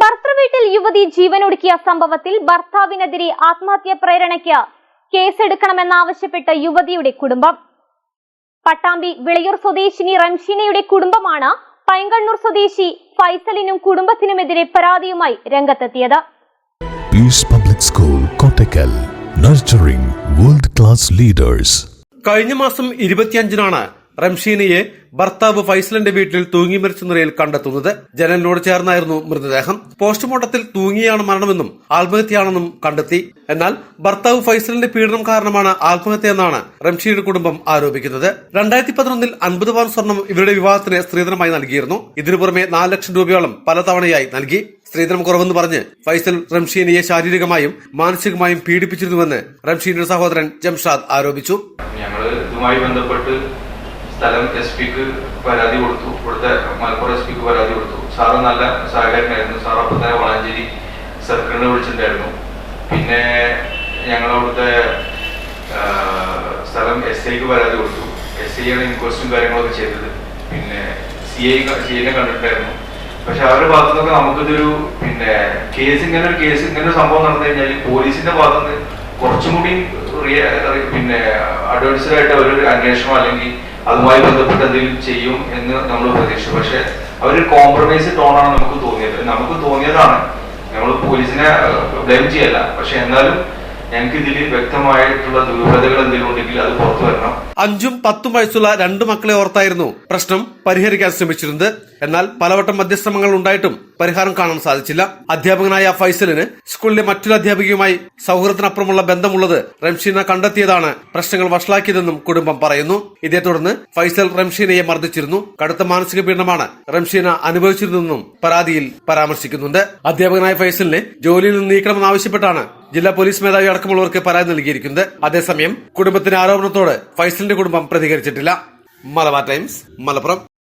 ഭർത്തൃവീട്ടിൽ യുവതി ജീവനൊടുക്കിയ സംഭവത്തിൽ ഭർത്താവിനെതിരെ ആത്മഹത്യ പ്രേരണയ്ക്ക് കേസെടുക്കണമെന്നാവശ്യപ്പെട്ട യുവതിയുടെ കുടുംബം. പട്ടാമ്പി വിളയൂർ സ്വദേശിനി റംഷീനയുടെ കുടുംബമാണ് പൈങ്കണ്ണൂർ സ്വദേശി ഫൈസലിനും കുടുംബത്തിനുമെതിരെ പരാതിയുമായി രംഗത്തെത്തിയത്. Public school Kottakkal class leaders കഴിഞ്ഞ മാസം ഇരുപത്തിയഞ്ചിനാണ് റംഷീനയെ ഭർത്താവ് ഫൈസലിന്റെ വീട്ടിൽ തൂങ്ങി മരിച്ച നിലയിൽ കണ്ടെത്തുന്നത് ജനലിനോട് ചേർന്നായിരുന്നു മൃതദേഹം. പോസ്റ്റ്മോർട്ടത്തിൽ തൂങ്ങിയാണ് മരണമെന്നും ആത്മഹത്യയാണെന്നും കണ്ടെത്തി. എന്നാൽ ഭർത്താവ് ഫൈസലിന്റെ പീഡനം കാരണമാണ് ആത്മഹത്യയെന്നാണ് റംഷീയുടെ കുടുംബം ആരോപിക്കുന്നത്. രണ്ടായിരത്തി പതിനൊന്നിൽ അൻപത് പവൻ സ്വർണം ഇവരുടെ വിവാഹത്തിന് സ്ത്രീധനമായി നൽകിയിരുന്നു. ഇതിനു പുറമെ നാല് ലക്ഷം രൂപയോളം പലതവണയായി നൽകി. സ്ത്രീധനം കുറവെന്ന് പറഞ്ഞ് ഫൈസൽ റംഷീനയെ ശാരീരികമായും മാനസികമായും പീഡിപ്പിച്ചിരുന്നുവെന്ന് റംഷീനയുടെ സഹോദരൻ ജംഷാദ് ആരോപിച്ചു. ഞങ്ങൾ ഇതുമായി ബന്ധപ്പെട്ട് സ്ഥലം എസ് പിക്ക് പരാതി കൊടുത്തു. ഇവിടുത്തെ മലപ്പുറം എസ് പിക്ക് പരാതി കൊടുത്തു. സാറ് നല്ല സഹകരണമായിരുന്നു സാർ അപ്പം തന്നെ വളാഞ്ചേരി സർക്കിളിനെ വിളിച്ചിട്ടുണ്ടായിരുന്നു. പിന്നെ ഞങ്ങൾ അവിടുത്തെ സ്ഥലം എസ് ഐക്ക് പരാതി കൊടുത്തു. എസ് ഐ ആണ് ഇൻക്വസ്റ്റും കാര്യങ്ങളൊക്കെ ചെയ്തത്. പിന്നെ സി ഐ സി ഐനെ കണ്ടിട്ടുണ്ടായിരുന്നു. പക്ഷെ അവരുടെ ഭാഗത്തു നിന്നൊക്കെ നമുക്കിതൊരു പിന്നെ കേസ് ഇങ്ങനെ ഒരു കേസ് ഇങ്ങനെ സംഭവം നടന്നു കഴിഞ്ഞാൽ പോലീസിന്റെ ഭാഗത്തുനിന്ന് കുറച്ചും കൂടി പിന്നെ അഡ്വാൻസ്ഡായിട്ട് ഒരു അന്വേഷണം അല്ലെങ്കിൽ അതുമായി ബന്ധപ്പെട്ട് എന്തെങ്കിലും ചെയ്യും എന്ന് നമ്മൾ പ്രതീക്ഷിച്ചു. പക്ഷെ അവർ കോംപ്രമൈസ് ടോണാണ് നമുക്ക് തോന്നിയത്. നമുക്ക് തോന്നിയതാണ് നമ്മൾ പോലീസിനെ ബ്ലെയിം ചെയ്യല്ല. പക്ഷെ എന്നാലും വ്യക്തമായിട്ടുള്ള അത് വരണം. അഞ്ചും പത്തും വയസ്സുള്ള രണ്ട് മക്കളെ ഓർത്തായിരുന്നു പ്രശ്നം പരിഹരിക്കാൻ ശ്രമിച്ചിരുന്നത്. എന്നാൽ പലവട്ടം മധ്യശ്രമങ്ങൾ ഉണ്ടായിട്ടും പരിഹാരം കാണാൻ സാധിച്ചില്ല. അധ്യാപകനായ ഫൈസലിന് സ്കൂളിലെ മറ്റൊരു അധ്യാപികയുമായി സൗഹൃദത്തിനപ്പുറമുള്ള ബന്ധമുള്ളത് റംഷീന കണ്ടെത്തിയതാണ് പ്രശ്നങ്ങൾ വഷളാക്കിയതെന്നും കുടുംബം പറയുന്നു. ഇതേ തുടർന്ന് ഫൈസൽ റംഷീനയെ മർദ്ദിച്ചിരുന്നു. കടുത്ത മാനസിക പീഡനമാണ് റംഷീന അനുഭവിച്ചിരുന്നതെന്നും പരാതിയിൽ പരാമർശിക്കുന്നുണ്ട്. അധ്യാപകനായ ഫൈസലിനെ ജോലിയിൽ നിന്ന് നീക്കണമെന്നാവശ്യപ്പെട്ടാണ് ജില്ലാ പോലീസ് മേധാവി അടക്കമുള്ളവർക്ക് പരാതി നൽകിയിരിക്കുന്നത്. അതേസമയം കുടുംബത്തിന്റെ ആരോപണത്തോട് ഫൈസലിന്റെ കുടുംബം പ്രതികരിച്ചിട്ടില്ല. മലബാർ ടൈംസ് മലപ്പുറം.